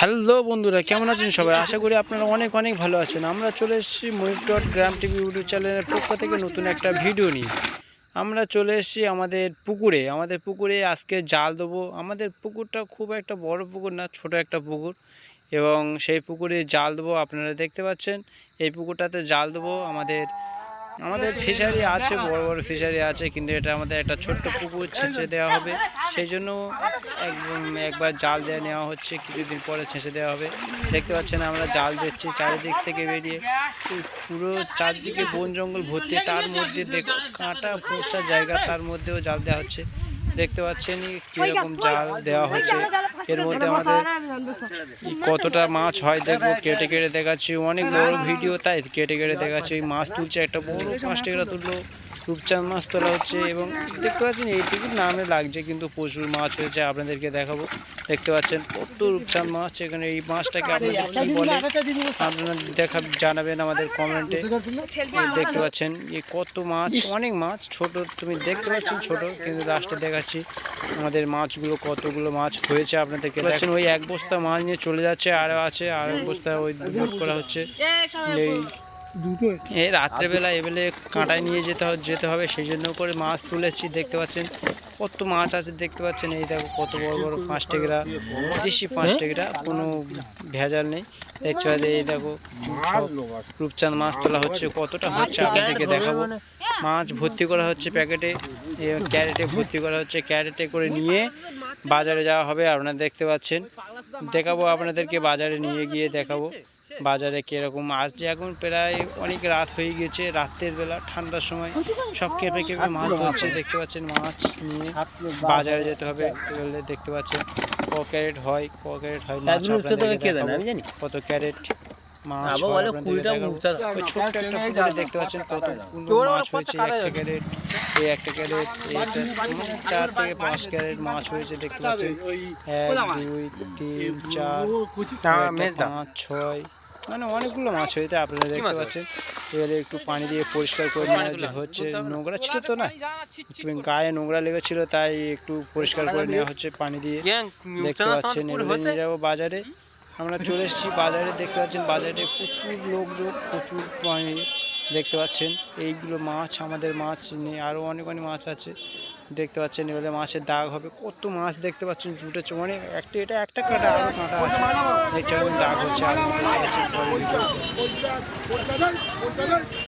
Hello বন্ধুরা, কেমন আছেন সবাই? আশা করি আপনারা অনেক অনেক ভালো আছেন। আমরা চলে এসেছি মনিটর গ্রাম টিভি ইউটিউব চ্যানেলের পক্ষ থেকে নতুন একটা ভিডিও নিয়ে। আমরা চলে এসেছি আমাদের পুকুরে। আমাদের পুকুরে আজকে জাল দেবো। আমাদের পুকুরটা খুব একটা বড় পুকুর না, ছোট একটা পুকুর। এবং সেই পুকুরে জাল দেবো, আপনারা দেখতে পাচ্ছেন। এই পুকুরটাতে জাল দেবো। আমাদের আমাদের ফিশারি আছে, বড় বড় ফিশারি আছে, কিন্তু এটা আমাদের একটা ছোট্ট পুকুর ছেঁচে দেওয়া হবে। সেই জন্য একবার জাল দেওয়া নেওয়া হচ্ছে, কিছুদিন পরে ছেঁচে দেওয়া হবে। দেখতে পাচ্ছেন আমরা জাল দিচ্ছি চারিদিক থেকে বেরিয়ে। পুরো চারদিকে বন জঙ্গল ভর্তি, তার মধ্যে দেখ, কাঁটা পচা জায়গা তার মধ্যেও জাল দেওয়া হচ্ছে। দেখতে পাচ্ছেন কীরকম জাল দেওয়া হচ্ছে। এর মধ্যে আমাদের কতটা মাছ হয় দেখব কেটে কেটে দেখাচ্ছি অনেক বড় ভিডিও তাই কেটে কেটে দেখাচ্ছি মাছ তুলছে একটা বড় পাঁচ টাকা তুললো। রূপচাঁদ মাছ তোলা হচ্ছে এবং দেখতে পাচ্ছেন এইটুকু নামে লাগছে কিন্তু প্রচুর মাছ হয়েছে আপনাদেরকে দেখাবো। দেখতে পাচ্ছেন কত রূপচাঁদ মাছ এখানে এই মাছটাকে আপনাদের কী বলে? আপনারা দেখা জানাবেন আমাদের কমেন্টে। দেখতে পাচ্ছেন এই কত মাছ অনেক মাছ ছোট তুমি দেখতে পাচ্ছেন ছোট কিন্তু লাস্টে দেখাচ্ছি আমাদের মাছগুলো কতগুলো মাছ হয়েছে আপনাদেরকে পাচ্ছেন ওই এক বস্তা মাছ নিয়ে চলে যাচ্ছে আরও আছে আর এক বস্তা ওই করা হচ্ছে। এই এই রাত্রেবেলা এবেলে কাঁটায় নিয়ে যেতে যেতে হবে সেই জন্য করে মাছ তুলেছি দেখতে পাচ্ছেন। কত মাছ আছে দেখতে পাচ্ছেন, এই দেখো কত বড় বড় পাঁচ টেকরা দেশি পাঁচ টেকরা, কোনো ভেজাল নেই। দেখতে পাচ্ছি এই দেখো রূপচাঁদ মাছ তোলা হচ্ছে, কতটা হচ্ছে আপনাদেরকে দেখাবো। মাছ ভর্তি করা হচ্ছে প্যাকেটে ক্যারেটে ভর্তি করা হচ্ছে, ক্যারেটে করে নিয়ে বাজারে যাওয়া হবে, আপনারা দেখতে পাচ্ছেন। দেখাবো আপনাদেরকে, বাজারে নিয়ে গিয়ে দেখাবো। বাজারে? কীরকম? আজ এখন প্রায় অনেক রাত হয়ে গেছে রাতের বেলা ঠান্ডার সময়। সব কেঁপে কেঁপে মাছ ধরছে দেখতে পাচ্ছেন মাছ নিয়ে বাজারে যেতে হবে এগুলো দেখতে পাচ্ছেন। ক ক্যারেট হয় ক ক্যারেট হয় মাছ কত ক্যারেট মাছ ছোট্ট একটা পুকুরে দেখতে পাচ্ছেন কত মাছ হয়েছে একটা ক্যারেট এই একটা ক্যারেট এই চার থেকে পাঁচ ক্যারেট মাছ হয়েছে দেখতে পাচ্ছেন। এক দুই তিন চার পাঁচ ছয় মানে অনেকগুলো মাছ হয়েছে আপনারা দেখতে পাচ্ছেন। এবারে একটু পানি দিয়ে পরিষ্কার করে নেওয়া হচ্ছে নোংরা ছিল তো না? গায়ে নোংরা লেগেছিল তাই একটু পরিষ্কার করে নেওয়া হচ্ছে পানি দিয়ে। দেখতে পাচ্ছেন এবারে নিয়ে যাব বাজারে। আমরা চলে এসেছি বাজারে দেখতে পাচ্ছেন বাজারে প্রচুর লোকজন প্রচুর পানি। দেখতে পাচ্ছেন এইগুলো মাছ আমাদের মাছ নিয়ে আরও অনেক অনেক মাছ আছে। দেখতে পাচ্ছেন এবারে মাছের দাগ হবে। কত মাছ দেখতে পাচ্ছেন দুটো মানে একটা এটা, একটা কাঁটা আরও কাঁটা। আছে দাগ হচ্ছে